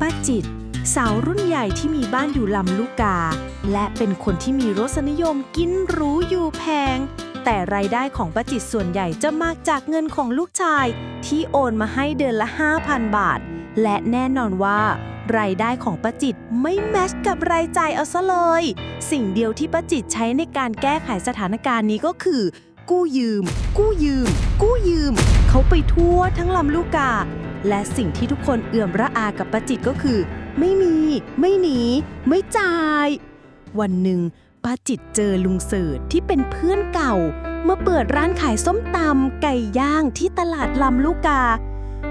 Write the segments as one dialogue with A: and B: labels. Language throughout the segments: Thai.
A: ป้าจิต สาวรุ่นใหญ่ที่มีบ้านอยู่ลำลูกกา และเป็นคนที่มีรสนิยมกินหรูอยู่แพง แต่รายได้ของป้าจิตส่วนใหญ่จะมาจากเงินของลูกชาย ที่โอนมาให้เดือนละ 5,000 บาท และแน่นอนว่า รายได้ของป้าจิตไม่แมชกับรายจ่ายเอาซะเลย สิ่งเดียวที่ป้าจิตใช้ในการแก้ไขสถานการณ์นี้ก็คือ กู้ยืม กู้ยืม กู้ยืม เขาไปทั่วทั้งลำลูกกา และสิ่งที่ทุกคนเอื่อมระอากับป้าจิตก็คือ ไม่มี ไม่หนี ไม่จ่าย วันหนึ่งป้าจิตเจอลุงเสิร์ชที่เป็นเพื่อนเก่า มาเปิดร้านขายส้มตำไก่ย่างที่ตลาดลำลูกกา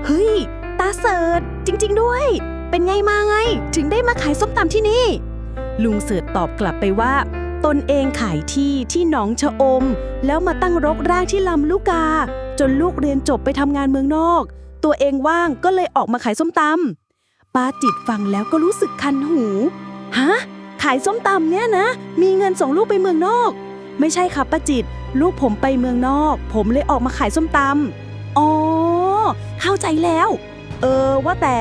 A: เฮ้ย ตาเสิร์ชจริง ๆ ด้วย เป็นไงมาไง ถึงได้มาขายส้มตำที่นี่ ลุงเสิร์ชตอบกลับไปว่า ตนเองขายที่ที่หนองชะอม แล้วมาตั้งรกรากที่ลำลูกกา จนลูกเรียนจบไปทำงานเมืองนอก ตัวเองว่างก็เลยออกมาขายส้มตำป้าจิตฟังแล้วก็รู้สึกคันหูฮะขายส้มตำเนี่ยนะ มีเงินส่งลูกไปเมืองนอก ไม่ใช่ครับป้าจิต ลูกผมไปเมืองนอก ผมเลยออกมาขายส้มตำอ๋อเข้าใจแล้ว เออว่าแต่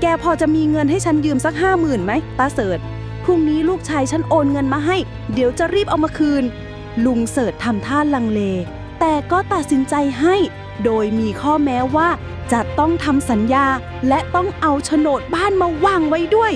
A: แกพอจะมีเงินให้ฉันยืมสักห้าหมื่นไหมตาเสิร์ชพรุ่งนี้ลูกชายฉันโอนเงินมาให้ เดี๋ยวจะรีบเอามาคืน ลุงเสิร์ชทำท่าลังเล แต่ก็ตัดสินใจให้ โดยมีข้อแม้ว่า จะต้องทำสัญญาและต้องเอาโฉนดบ้านมาวางไว้ด้วย